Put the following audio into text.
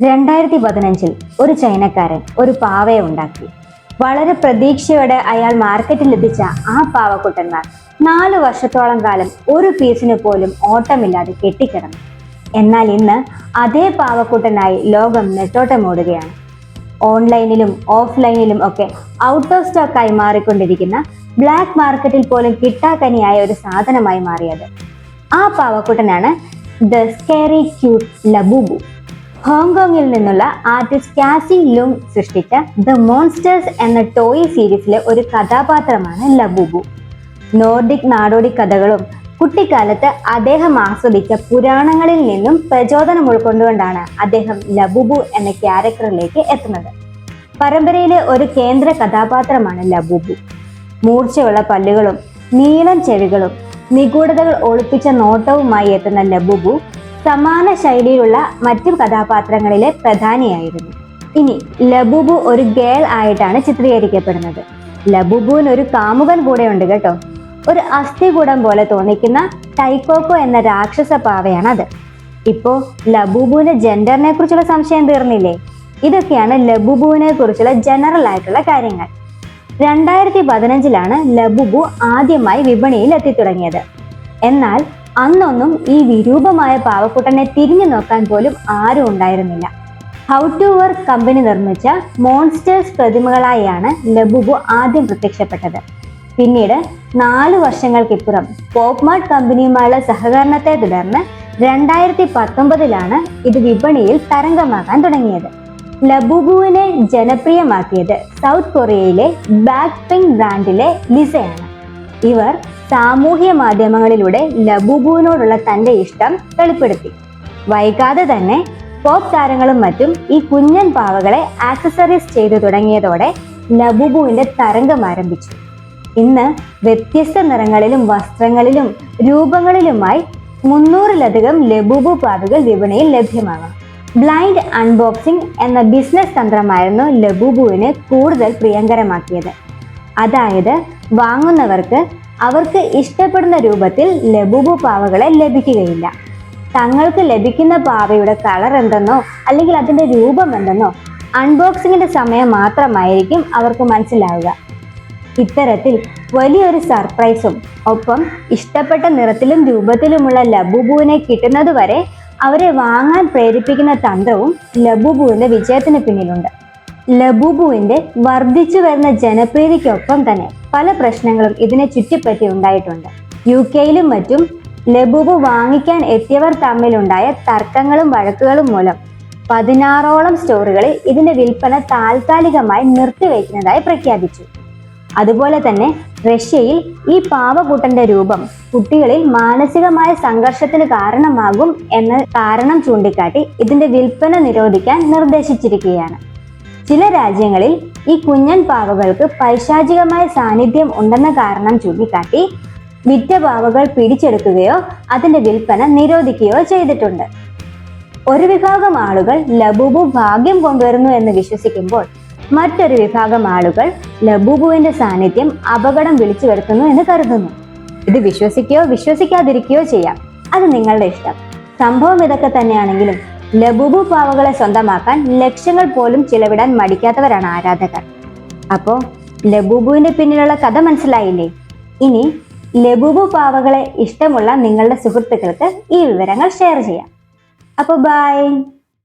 രണ്ടായിരത്തി പതിനഞ്ചിൽ ഒരു ചൈനക്കാരൻ ഒരു പാവയെ ഉണ്ടാക്കി. വളരെ പ്രതീക്ഷയോടെ അയാൾ മാർക്കറ്റിൽ എത്തിച്ച ആ പാവക്കുട്ടന്മാർ നാല് വർഷത്തോളം കാലം ഒരു പീസിന് പോലും ഓട്ടമില്ലാതെ കെട്ടിക്കിടന്നു. എന്നാൽ ഇന്ന് അതേ പാവക്കുട്ടനായി ലോകം നെട്ടോട്ടമോടുകയാണ്. ഓൺലൈനിലും ഓഫ്ലൈനിലും ഒക്കെ ഔട്ട് ഓഫ് സ്റ്റോക്കായി മാറിക്കൊണ്ടിരിക്കുന്ന ബ്ലാക്ക് മാർക്കറ്റിൽ പോലും കിട്ടാക്കനിയായ ഒരു സാധനമായി മാറിയത്. ആ പാവക്കുട്ടനാണ് ദ സ്കേറി ക്യൂട്ട് ലബൂബു ഹോങ്കോങ്ങിൽ നിന്നുള്ള ആർട്ടിസ്റ്റ് കാസി ലുങ് സൃഷ്ടിച്ച ദ മോൺസ്റ്റേഴ്സ് എന്ന ടോയ് സീരീസിലെ ഒരു കഥാപാത്രമാണ് ലബുബു. നോർഡിക് നാടോടി കഥകളും കുട്ടിക്കാലത്ത് അദ്ദേഹം ആസ്വദിച്ച പുരാണങ്ങളിൽ നിന്നും പ്രചോദനം ഉൾക്കൊണ്ടുകൊണ്ടാണ് അദ്ദേഹം ലബുബു എന്ന ക്യാരക്ടറിലേക്ക് എത്തുന്നത്. പരമ്പരയിലെ ഒരു കേന്ദ്ര കഥാപാത്രമാണ് ലബുബു. മൂർച്ചയുള്ള പല്ലുകളും നീളം ചെവികളും നിഗൂഢതകൾ ഒളിപ്പിച്ച നോട്ടവുമായി എത്തുന്ന ലബുബു സമാന ശൈലിയിലുള്ള മറ്റു കഥാപാത്രങ്ങളിലെ പ്രധാനിയായിരുന്നു. ഇനി ലബുബു ഒരു ഗേൾ ആയിട്ടാണ് ചിത്രീകരിക്കപ്പെടുന്നത്. ലബുബുവിന് ഒരു കാമുകൻ കൂടെ ഉണ്ട് കേട്ടോ. ഒരു അസ്ഥികൂടം പോലെ തോന്നിക്കുന്ന ടൈക്കോക്കോ എന്ന രാക്ഷസ അത് ഇപ്പോ ലബുബുവിന്റെ ജെൻഡറിനെ കുറിച്ചുള്ള സംശയം തീർന്നില്ലേ? ഇതൊക്കെയാണ് ലബുബുവിനെ കുറിച്ചുള്ള ജനറൽ ആയിട്ടുള്ള കാര്യങ്ങൾ. രണ്ടായിരത്തി പതിനഞ്ചിലാണ് ലബുബു ആദ്യമായി വിപണിയിൽ എത്തിത്തുടങ്ങിയത്. എന്നാൽ അന്നൊന്നും ഈ വിരൂപമായ പാവക്കുട്ടനെ തിരിഞ്ഞു നോക്കാൻ പോലും ആരും ഉണ്ടായിരുന്നില്ല. ഹൗ ടു വർക്ക് കമ്പനി നിർമ്മിച്ച മോൺസ്റ്റേഴ്സ് പ്രതിമകളായാണ് ലബുബു ആദ്യം പ്രത്യക്ഷപ്പെട്ടത്. പിന്നീട് നാല് വർഷങ്ങൾക്കിപ്പുറം പോപ്മാർട്ട് കമ്പനിയുമായുള്ള സഹകരണത്തെ തുടർന്ന് രണ്ടായിരത്തി പത്തൊമ്പതിലാണ് ഇത് വിപണിയിൽ തരംഗമാകാൻ തുടങ്ങിയത്. ലബുബുവിനെ ജനപ്രിയമാക്കിയത് സൗത്ത് കൊറിയയിലെ ബാക്ക് പിങ് ബ്രാൻഡിലെ ലിസയാണ് ഇവർ സാമൂഹ്യ മാധ്യമങ്ങളിലൂടെ ലബുബുവിനോടുള്ള തന്റെ ഇഷ്ടം വെളിപ്പെടുത്തി. വൈകാതെ തന്നെ പോപ്പ് താരങ്ങളും മറ്റും ഈ കുഞ്ഞൻ പാവകളെ ആക്സസറീസ് ചെയ്തു തുടങ്ങിയതോടെ ലബുബുവിന്റെ തരംഗം ആരംഭിച്ചു. ഇന്ന് വ്യത്യസ്ത നിറങ്ങളിലും വസ്ത്രങ്ങളിലും രൂപങ്ങളിലുമായി മുന്നൂറിലധികം ലബുബു പാവകൾ വിപണിയിൽ ലഭ്യമാകാം. ബ്ലൈൻഡ് അൺബോക്സിംഗ് എന്ന ബിസിനസ് തന്ത്രമായിരുന്നു ലബുബുവിനെ കൂടുതൽ പ്രിയങ്കരമാക്കിയത്. അതായത് വാങ്ങുന്നവർക്ക് അവർക്ക് ഇഷ്ടപ്പെടുന്ന രൂപത്തിൽ ലബൂബു പാവകളെ ലഭിക്കുകയില്ല. തങ്ങൾക്ക് ലഭിക്കുന്ന പാവയുടെ കളർ എന്തെന്നോ അല്ലെങ്കിൽ അതിന്റെ രൂപം എന്തെന്നോ അൺബോക്സിങ്ങിന്റെ സമയം മാത്രമായിരിക്കും അവർക്ക് മനസ്സിലാവുക. ഇത്തരത്തിൽ വലിയൊരു സർപ്രൈസും ഒപ്പം ഇഷ്ടപ്പെട്ട നിറത്തിലും രൂപത്തിലുമുള്ള ലബുബുവിനെ കിട്ടുന്നതുവരെ അവരെ വാങ്ങാൻ പ്രേരിപ്പിക്കുന്ന തന്ത്രവും ലബുബുവിന്റെ വിജയത്തിന് പിന്നിലുണ്ട്. ലബുബുവിന്റെ വർദ്ധിച്ചു വരുന്ന ജനപ്രീതിക്കൊപ്പം തന്നെ പല പ്രശ്നങ്ങളും ഇതിനെ ചുറ്റിപ്പറ്റി ഉണ്ടായിട്ടുണ്ട്. യു കെയിലും മറ്റും ലബുബു വാങ്ങിക്കാൻ എത്തിയവർ തമ്മിലുണ്ടായ തർക്കങ്ങളും വഴക്കുകളും മൂലം പതിനാറോളം സ്റ്റോറുകളിൽ ഇതിന്റെ വിൽപ്പന താൽക്കാലികമായി നിർത്തിവെക്കുന്നതായി പ്രഖ്യാപിച്ചു. അതുപോലെ തന്നെ റഷ്യയിൽ ഈ പാവകൂട്ടന്റെ രൂപം കുട്ടികളിൽ മാനസികമായ സംഘർഷത്തിന് കാരണമാകും എന്ന കാരണം ചൂണ്ടിക്കാട്ടി ഇതിന്റെ വിൽപ്പന നിരോധിക്കാൻ നിർദ്ദേശിച്ചിരിക്കുകയാണ്. ചില രാജ്യങ്ങളിൽ ഈ കുഞ്ഞൻ പാവകൾക്ക് പൈശാചികമായ സാന്നിധ്യം ഉണ്ടെന്ന കാരണം ചൂണ്ടിക്കാട്ടി വിറ്റ പാവകൾ പിടിച്ചെടുക്കുകയോ അതിന്റെ വിൽപ്പന നിരോധിക്കുകയോ ചെയ്തിട്ടുണ്ട്. ഒരു വിഭാഗം ആളുകൾ ലബൂബു ഭാഗ്യം കൊണ്ടുവരുന്നു എന്ന് വിശ്വസിക്കുമ്പോൾ മറ്റൊരു വിഭാഗം ആളുകൾ ലബൂബുവിന്റെ സാന്നിധ്യം അപകടം വിളിച്ചു വരുത്തുന്നു എന്ന് കരുതുന്നു. ഇത് വിശ്വസിക്കുകയോ വിശ്വസിക്കാതിരിക്കുകയോ ചെയ്യാം. അത് നിങ്ങളുടെ ഇഷ്ടം. സംഭവം ഇതൊക്കെ തന്നെയാണെങ്കിലും ലബൂബു പാവകളെ സ്വന്തമാക്കാൻ ലക്ഷങ്ങൾ പോലും ചിലവിടാൻ മടിക്കാത്തവരാണ് ആരാധകർ. അപ്പോ ലബൂബുവിന്റെ പിന്നിലുള്ള കഥ മനസ്സിലായില്ലേ? ഇനി ലബൂബു പാവകളെ ഇഷ്ടമുള്ള നിങ്ങളുടെ സുഹൃത്തുക്കൾക്ക് ഈ വിവരങ്ങൾ ഷെയർ ചെയ്യാം. അപ്പോൾ ബൈ